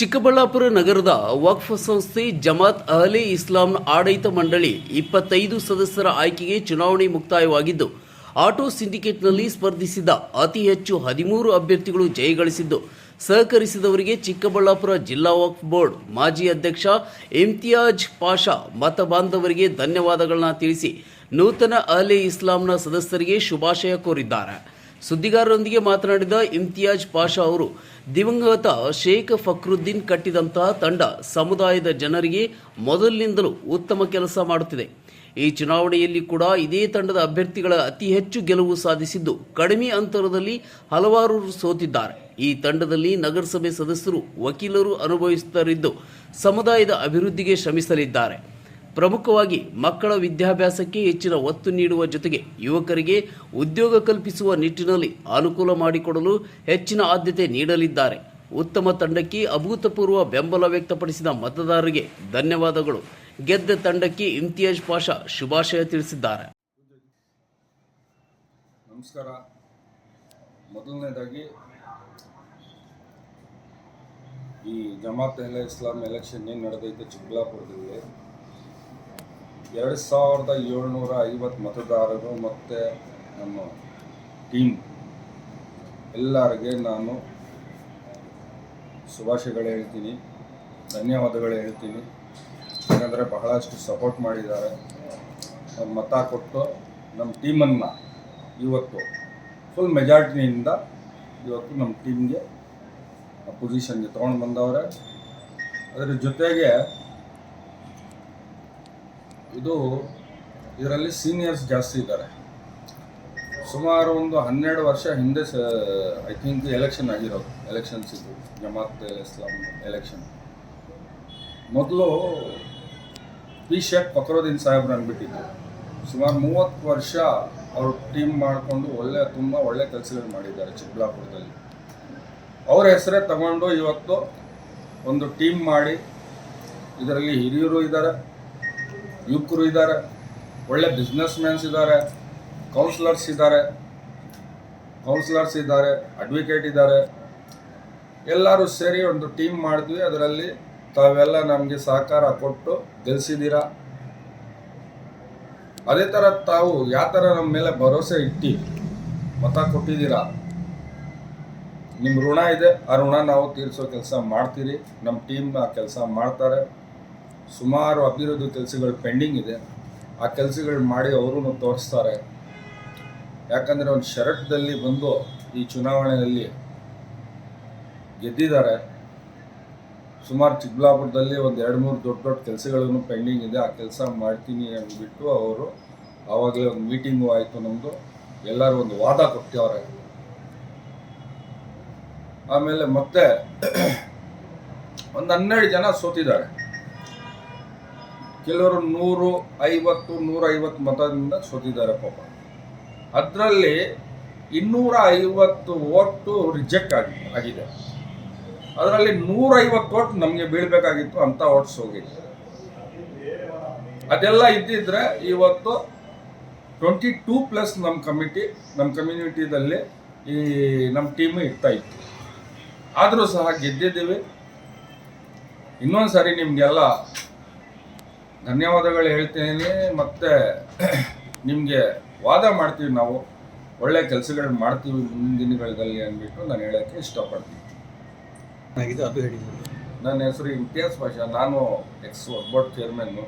ಚಿಕ್ಕಬಳ್ಳಾಪುರ ನಗರದ ವಕ್ಫ್ ಸಂಸ್ಥೆ ಜಮಾತ್ ಅಹಲೆ ಇಸ್ಲಾಂನ ಆಡಳಿತ ಮಂಡಳಿ ಇಪ್ಪತ್ತೈದು ಸದಸ್ಯರ ಆಯ್ಕೆಗೆ ಚುನಾವಣೆ ಮುಕ್ತಾಯವಾಗಿದ್ದು, ಆಟೋ ಸಿಂಡಿಕೇಟ್ನಲ್ಲಿ ಸ್ಪರ್ಧಿಸಿದ ಅತಿ ಹೆಚ್ಚು ಹದಿಮೂರು ಅಭ್ಯರ್ಥಿಗಳು ಜಯಗಳಿಸಿದ್ದು, ಸಹಕರಿಸಿದವರಿಗೆ ಚಿಕ್ಕಬಳ್ಳಾಪುರ ಜಿಲ್ಲಾ ವಕ್ಫ್ ಬೋರ್ಡ್ ಮಾಜಿ ಅಧ್ಯಕ್ಷ ಇಮ್ತಿಯಾಜ್ ಪಾಷಾ ಮತ ಬಾಂಧವರಿಗೆ ಧನ್ಯವಾದಗಳನ್ನ ತಿಳಿಸಿ ನೂತನ ಅಹಲೆ ಇಸ್ಲಾಂನ ಸದಸ್ಯರಿಗೆ ಶುಭಾಶಯ ಕೋರಿದ್ದಾರೆ. ಸುದ್ದಿಗಾರರೊಂದಿಗೆ ಮಾತನಾಡಿದ ಇಮ್ತಿಯಾಜ್ ಪಾಷಾ ಅವರು, ದಿವಂಗತ ಶೇಖ್ ಫಕ್ರುದ್ದೀನ್ ಕಟ್ಟಿದಂತಹ ತಂಡ ಸಮುದಾಯದ ಜನರಿಗೆ ಮೊದಲಿನಿಂದಲೂ ಉತ್ತಮ ಕೆಲಸ ಮಾಡುತ್ತಿದೆ. ಈ ಚುನಾವಣೆಯಲ್ಲಿ ಕೂಡ ಇದೇ ತಂಡದ ಅಭ್ಯರ್ಥಿಗಳ ಅತಿ ಹೆಚ್ಚು ಗೆಲುವು ಸಾಧಿಸಿದ್ದು ಕಡಿಮೆ ಅಂತರದಲ್ಲಿ ಹಲವಾರು ಸೋತಿದ್ದಾರೆ. ಈ ತಂಡದಲ್ಲಿ ನಗರಸಭೆ ಸದಸ್ಯರು, ವಕೀಲರು ಅನುಭವಿಸುತ್ತಿದ್ದು ಸಮುದಾಯದ ಅಭಿವೃದ್ಧಿಗೆ ಶ್ರಮಿಸಲಿದ್ದಾರೆ. ಪ್ರಮುಖವಾಗಿ ಮಕ್ಕಳ ವಿದ್ಯಾಭ್ಯಾಸಕ್ಕೆ ಹೆಚ್ಚಿನ ಒತ್ತು ನೀಡುವ ಜೊತೆಗೆ ಯುವಕರಿಗೆ ಉದ್ಯೋಗ ಕಲ್ಪಿಸುವ ನಿಟ್ಟಿನಲ್ಲಿ ಅನುಕೂಲ ಮಾಡಿಕೊಡಲು ಹೆಚ್ಚಿನ ಆದ್ಯತೆ ನೀಡಲಿದ್ದಾರೆ. ಉತ್ತಮ ತಂಡಕ್ಕೆ ಅಭೂತಪೂರ್ವ ಬೆಂಬಲ ವ್ಯಕ್ತಪಡಿಸಿದ ಮತದಾರರಿಗೆ ಧನ್ಯವಾದಗಳು. ಗೆದ್ದ ತಂಡಕ್ಕೆ ಇಮ್ತಿಯಾಜ್ ಪಾಷಾ ಶುಭಾಶಯ ತಿಳಿಸಿದ್ದಾರೆ. ನಮಸ್ಕಾರ. ಮೊದಲನೇದಾಗಿ, ಈ ಜಮಾತ್ ಅಹ್ಲೆ ಇಸ್ಲಾಂ ಎಲೆಕ್ಷನ್ ಏನು ನಡೆದೈತೆ ಚಿಕ್ಕಬಳ್ಳಾಪುರದಲ್ಲಿ ಎರಡು ಸಾವಿರದ ಏಳ್ನೂರ ಐವತ್ತು ಮತದಾರರು ಮತ್ತು ನಮ್ಮ ಟೀಮ್. ಎಲ್ಲರಿಗೆ ನಾನು ಶುಭಾಶಯಗಳು ಹೇಳ್ತೀನಿ. ಧನ್ಯವಾದಗಳು ಹೇಳ್ತೀನಿ. ಯಾಕಂದರೆ ಬಹಳಷ್ಟು ಸಪೋರ್ಟ್ ಮಾಡಿದ್ದಾರೆ. ಮತ ಕೊಟ್ಟು ನಮ್ಮ ಟೀಮನ್ನು ಇವತ್ತು ಫುಲ್ ಮೆಜಾರಿಟಿನಿಂದ ಇವತ್ತು ನಮ್ಮ ಟೀಮ್ಗೆ ಪೊಸಿಷನ್ಗೆ ತೊಗೊಂಡು ಬಂದವ್ರೆ. ಅದರ ಜೊತೆಗೆ ಇದು ಇದರಲ್ಲಿ ಸೀನಿಯರ್ಸ್ ಜಾಸ್ತಿ ಇದ್ದಾರೆ. ಸುಮಾರು ಒಂದು ಹನ್ನೆರಡು ವರ್ಷ ಹಿಂದೆ ಸ ಐ ಥಿಂಕ್ ಎಲೆಕ್ಷನ್ ಆಗಿರೋದು. ಎಲೆಕ್ಷನ್ಸ್ ಇದು ಜಮಾತ್ ಇಸ್ಲಾಂ ಎಲೆಕ್ಷನ್ ಮೊದಲು ಪಿ ಶೇಖ್ ಫಕ್ರೋದ್ದೀನ್ ಸಾಹೇಬ್ರು ಅಂದ್ಬಿಟ್ಟಿದ್ರು. ಸುಮಾರು ಮೂವತ್ತು ವರ್ಷ ಅವರು ಟೀಮ್ ಮಾಡಿಕೊಂಡು ಒಳ್ಳೆ, ತುಂಬ ಒಳ್ಳೆ ಕೆಲಸಗಳು ಮಾಡಿದ್ದಾರೆ ಚಿಕ್ಕಬಳ್ಳಾಪುರದಲ್ಲಿ. ಅವ್ರ ಹೆಸರೇ ತಗೊಂಡು ಇವತ್ತು ಒಂದು ಟೀಮ್ ಮಾಡಿ ಇದರಲ್ಲಿ ಹಿರಿಯರು ಇದ್ದಾರೆ. ಯುವಕರು ಇದ್ದಾರೆ, ಒಳ್ಳೆ ಬಿಸ್ನೆಸ್ ಮ್ಯಾನ್ಸ್ ಇದ್ದಾರೆ ಕೌನ್ಸಿಲರ್ಸ್ ಇದ್ದಾರೆ ಕೌನ್ಸಿಲರ್ಸ್ ಇದ್ದಾರೆ ಅಡ್ವೊಕೇಟ್ ಇದ್ದಾರೆ. ಎಲ್ಲರೂ ಸೇರಿ ಒಂದು ಟೀಮ್ ಮಾಡಿದ್ವಿ. ಅದರಲ್ಲಿ ತಾವೆಲ್ಲ ನಮಗೆ ಸಹಕಾರ ಕೊಟ್ಟು ಗೆಲ್ಸಿದ್ದೀರಾ? ಅದೇ ಥರ ತಾವು ಯಾವ ಥರ ನಮ್ಮ ಮೇಲೆ ಭರವಸೆ ಇಟ್ಟು ಮತ ಕೊಟ್ಟಿದ್ದೀರಾ? ನಿಮ್ಮ ಋಣ ಇದೆ. ಆ ಋಣ ನಾವು ತೀರಿಸೋ ಕೆಲಸ ಮಾಡ್ತೀರಿ. ನಮ್ಮ ಟೀಮ್ ಆ ಕೆಲಸ ಮಾಡ್ತಾರೆ. ಸುಮಾರು ಅಭಿವೃದ್ಧಿ ಕೆಲಸಗಳು ಪೆಂಡಿಂಗ್ ಇದೆ. ಆ ಕೆಲಸಗಳು ಮಾಡಿ ಅವರು ತೋರಿಸ್ತಾರೆ. ಯಾಕಂದರೆ ಒಂದು ಶರಟ್ದಲ್ಲಿ ಬಂದು ಈ ಚುನಾವಣೆಯಲ್ಲಿ ಗೆದ್ದಿದ್ದಾರೆ. ಸುಮಾರು ಚಿಕ್ಕಬಳ್ಳಾಪುರದಲ್ಲಿ ಒಂದು ಎರಡು ಮೂರು ದೊಡ್ಡ ದೊಡ್ಡ ಕೆಲಸಗಳನ್ನು ಪೆಂಡಿಂಗ್ ಇದೆ. ಆ ಕೆಲಸ ಮಾಡ್ತೀನಿ ಅಂದ್ಬಿಟ್ಟು ಅವರು ಆವಾಗಲೇ ಒಂದು ಮೀಟಿಂಗು ಆಯಿತು ನಮ್ಮದು ಎಲ್ಲರೂ ಒಂದು ವಾದ ಕೊಟ್ಟವ್ರೆ ಆಮೇಲೆ ಮತ್ತೆ ಒಂದು ಹನ್ನೆರಡು ಜನ ಸೋತಿದ್ದಾರೆ. ಕೆಲವರು ನೂರು ಐವತ್ತು, ನೂರ ಐವತ್ತು ಮತದಿಂದ ಸೋತಿದ್ದಾರೆ ಪಾಪ. ಅದರಲ್ಲಿ ಇನ್ನೂರ ಐವತ್ತು ಓಟು ರಿಜೆಕ್ಟ್ ಆಗಿ ಆಗಿದೆ. ಅದರಲ್ಲಿ ನೂರೈವತ್ತು ಓಟ್ ನಮಗೆ ಬೀಳ್ಬೇಕಾಗಿತ್ತು ಅಂತ ಓಟ್ಸ್ ಹೋಗಿದೆ. ಅದೆಲ್ಲ ಇದ್ದಿದ್ರೆ ಇವತ್ತು ಟ್ವೆಂಟಿ ಟೂ ಪ್ಲಸ್ ನಮ್ಮ ಕಮಿಟಿ ನಮ್ಮ ಕಮ್ಯುನಿಟಿದಲ್ಲಿ ಈ ನಮ್ಮ ಟೀಮು ಇರ್ತಾ ಇತ್ತು. ಆದರೂ ಸಹ ಗೆದ್ದಿದ್ದೀವಿ. ಇನ್ನೊಂದು ಸಾರಿ ನಿಮಗೆಲ್ಲ ಧನ್ಯವಾದಗಳು ಹೇಳ್ತೇನೆ ಮತ್ತು ನಿಮಗೆ ವಾದ ಮಾಡ್ತೀವಿ ನಾವು ಒಳ್ಳೆ ಕೆಲಸಗಳು ಮಾಡ್ತೀವಿ ಮುಂದಿನ ದಿನಗಳಲ್ಲಿ ಅಂದ್ಬಿಟ್ಟು ನಾನು ಹೇಳೋಕ್ಕೆ ಇಷ್ಟಪಡ್ತೀನಿ. ಅದು ಹೇಳಿ ನನ್ನ ಹೆಸರು ಇಮ್ತಿಯಾಸ್ ಭಾಷಾ ನಾನು ಎಕ್ಸ್ ಬೋರ್ಡ್ ಚೇರ್ಮನ್ನು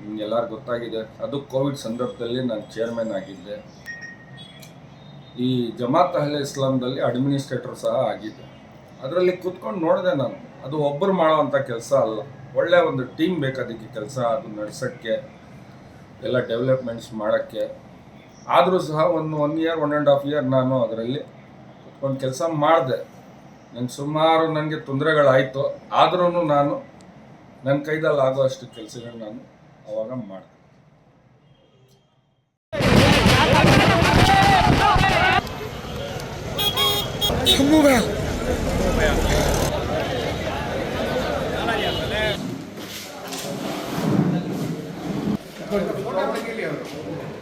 ನಿಮಗೆಲ್ಲರಿಗೂ ಗೊತ್ತಾಗಿದೆ ಅದು ಕೋವಿಡ್ ಸಂದರ್ಭದಲ್ಲಿ ನಾನು ಚೇರ್ಮನ್ ಆಗಿದ್ದೆ. ಈ ಜಮಾತ್ ಅಹ್ಲೆ ಇಸ್ಲಾಂದಲ್ಲಿ ಅಡ್ಮಿನಿಸ್ಟ್ರೇಟರ್ ಸಹ ಆಗಿದ್ದೆ. ಅದರಲ್ಲಿ ಕೂತ್ಕೊಂಡು ನೋಡಿದೆ ನಾನು ಅದು ಒಬ್ಬರು ಮಾಡೋವಂಥ ಕೆಲಸ ಅಲ್ಲ. ಒಳ್ಳೆ ಒಂದು ಟೀಮ್ ಬೇಕು ಅದಕ್ಕೆ ಕೆಲಸ ಅದು ನಡೆಸೋಕ್ಕೆ, ಎಲ್ಲ ಡೆವಲಪ್ಮೆಂಟ್ಸ್ ಮಾಡೋಕ್ಕೆ. ಆದರೂ ಸಹ ಒಂದು one year one and half year ನಾನು ಅದರಲ್ಲಿ ಒಂದು ಕೆಲಸ ಮಾಡಿದೆ. ನನ್ನ ಸುಮಾರು ನನಗೆ ತೊಂದರೆಗಳಾಯಿತು. ಆದ್ರೂ ನಾನು ನನ್ನ ಕೈದಲ್ಲಿ ಆಗೋ ಅಷ್ಟು ಕೆಲಸಗಳನ್ನ ನಾನು ಅವಾಗ ಮಾಡಿದೆ. Come ಕೊಡ್ತೀವಿ